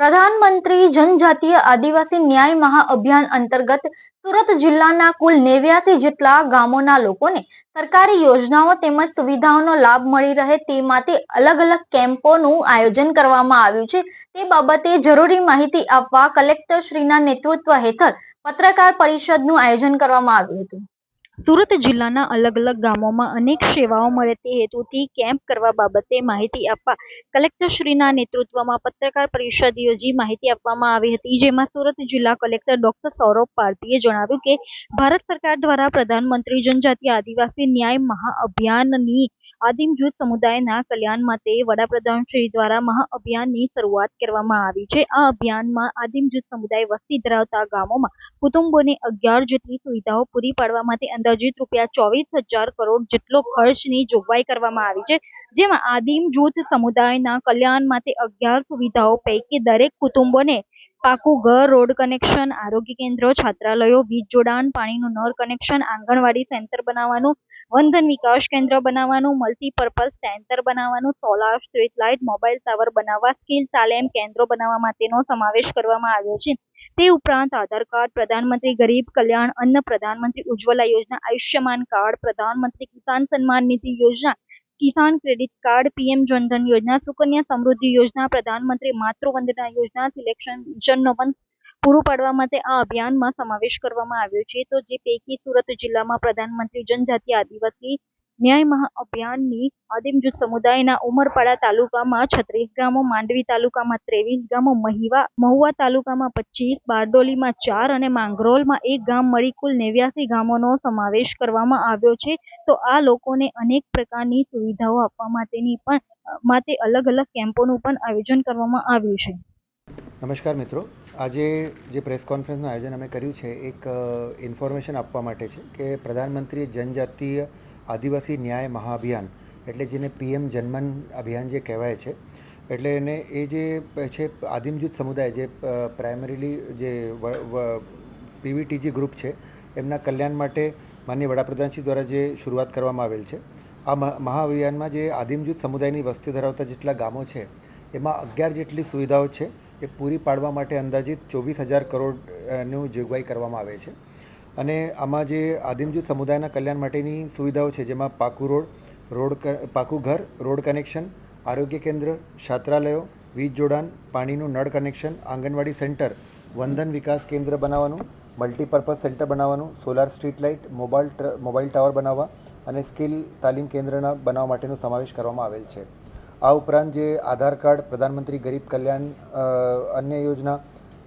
પ્રધાનમંત્રી જનજાતીય આદિવાસી ન્યાય મહાઅભિયાન અંતર્ગત સુરત જિલ્લાના કુલ નેવ્યાસી જેટલા ગામોના લોકોને સરકારી યોજનાઓ તેમજ સુવિધાઓનો લાભ મળી રહે તે માટે અલગ અલગ કેમ્પોનું આયોજન કરવામાં આવ્યું છે. તે બાબતે જરૂરી માહિતી આપવા કલેક્ટરશ્રીના નેતૃત્વ હેઠળ પત્રકાર પરિષદનું આયોજન કરવામાં આવ્યું હતું. સુરત જિલ્લાના અલગ અલગ ગામોમાં અનેક સેવાઓ મળે તે હેતુથી કેમ્પ કરવા બાબતે માહિતી આપવા કલેક્ટરશ્રીના નેતૃત્વમાં પત્રકાર પરિષદ યોજી માહિતી આપવામાં આવી હતી. જેમાં સુરત જિલ્લા કલેક્ટર ડોક્ટર સૌરભ પારધીએ જણાવ્યું કે, ભારત સરકાર દ્વારા પ્રધાનમંત્રી જનજાતિ આદિવાસી ન્યાય મહાઅભિયાનની આદિમ જૂથ સમુદાયના કલ્યાણ માટે વડાપ્રધાન શ્રી દ્વારા મહાઅભિયાનની શરૂઆત કરવામાં આવી છે. આ અભિયાનમાં આદિમ જૂથ સમુદાય વસ્તી ધરાવતા ગામોમાં કુટુંબોને અગિયાર જેટલી સુવિધાઓ પૂરી પાડવા માટે અંદાજિત રૂપિયા ચોવીસ હજાર કરોડ જેટલો ખર્ચની જોગવાઈ કરવામાં આવી છે. જેમાં આદિમ જૂથ સમુદાયના કલ્યાણ માટે અગિયાર સુવિધાઓ પૈકી દરેક કુટુંબોને પાકું ઘર, રોડ કનેક્શન, આરોગ્ય કેન્દ્ર, છાત્રાલયો, વીજ જોડાણ, પાણીનું નળ કનેક્શન, આંગણવાડી સેન્ટર બનાવવાનું, વંધન વિકાસ કેન્દ્ર બનાવવાનું, મલ્ટીપર્પઝ સેન્ટર બનાવવાનું, solar street light mobile tower બનાવવા, સ્કિલ તાલીમ કેન્દ્રો બનાવવા માટેનો સમાવેશ કરવામાં આવ્યો છે. તે ઉપરાંત આધાર કાર્ડ, પ્રધાનમંત્રી ગરીબ કલ્યાણ અન્ન, પ્રધાનમંત્રી ઉજ્જવલા યોજના, આયુષ્યમાન કાર્ડ, પ્રધાનમંત્રી Kisan Samman Nidhi Yojana, Kisan credit card, PM Jandhan Yojana, Sukanya Samriddhi યોજના, પ્રધાનમંત્રી માતૃવંદના યોજના, સિલેક્શન જનનો પૂરું પાડવા માટે આ અભિયાનમાં સમાવેશ કરવામાં આવ્યો છે. તો જે પૈકી સુરત જિલ્લામાં પ્રધાનમંત્રી જનજાતિ આદિવાસી ન્યાય મહાઅભિયાનની આદિમ જૂથ સમુદાયના ઉમરપાડા તાલુકામાં છત્રીસ ગામો, માંડવી તાલુકામાં ત્રેવીસ ગામો, મહિવા, મહુવા તાલુકામાં પચીસ, બારડોલીમાં ચાર અને માંગરોલમાં એક ગામ મળી કુલ નેવ્યાસી ગામોનો સમાવેશ કરવામાં આવ્યો છે. તો આ લોકોને અનેક પ્રકારની સુવિધાઓ આપવા માટેની પણ માટે અલગ અલગ કેમ્પોનું પણ આયોજન કરવામાં આવ્યું છે. નમસ્કાર મિત્રો. આજે જે પ્રેસ કોન્ફરન્સનું આયોજન અમે કર્યું છે, એક ઇન્ફોર્મેશન આપવા માટે છે કે પ્રધાનમંત્રી જનજાતીય આદિવાસી ન્યાય મહાઅભિયાન, એટલે જેને પીએમ જન્મન અભિયાન જે કહેવાય છે, એટલે એને એ જે છે આદિમ સમુદાય જે પ્રાઇમરીલી જે પીવીટીજી ગ્રુપ છે, એમના કલ્યાણ માટે માનનીય વડાપ્રધાનશ્રી દ્વારા જે શરૂઆત કરવામાં આવેલ છે, આ મહાઅભિયાનમાં જે આદિમ જૂથ સમુદાયની વસ્તી ધરાવતા જેટલા ગામો છે, એમાં અગિયાર જેટલી સુવિધાઓ છે, એ પૂરી પાડવા માટે અંદાજિત ચોવીસ હજાર કરોડનું જોગવાઈ કરવામાં આવે છે. અને આમાં જે આદિમ જૂથ સમુદાયના કલ્યાણ માટેની સુવિધાઓ છે, જેમાં પાકું રોડ રોડ પાકું ઘર, રોડ કનેક્શન, આરોગ્ય કેન્દ્ર, છાત્રાલયો, વીજ જોડાણ, પાણીનું નળ કનેક્શન, આંગણવાડી સેન્ટર, વંદન વિકાસ કેન્દ્ર બનાવવાનું, મલ્ટીપર્પઝ સેન્ટર બનાવવાનું, solar street light mobile mobile tower બનાવવા અને સ્કિલ તાલીમ કેન્દ્રના બનાવવા માટેનો સમાવેશ કરવામાં આવેલ છે. આ ઉપરાંત જે આધાર કાર્ડ, પ્રધાનમંત્રી ગરીબ કલ્યાણ અન્ય યોજના,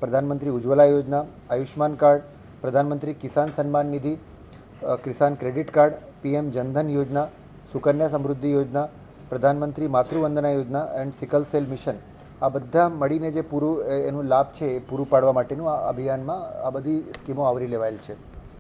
પ્રધાનમંત્રી ઉજ્જવલા યોજના Ayushman card Pradhanmantri Kisan Samman Nidhi Kisan credit card, PM Jandhan Yojana, Sukanya Samriddhi યોજના, પ્રધાનમંત્રી માતૃવંદના યોજના એન્ડ સિકલ સેલ મિશન. આ બધા મળીને જે પૂરું એનું લાભ છે એ પૂરું પાડવા માટેનું આ અભિયાનમાં આ બધી સ્કીમો આવરી લેવાયેલ છે.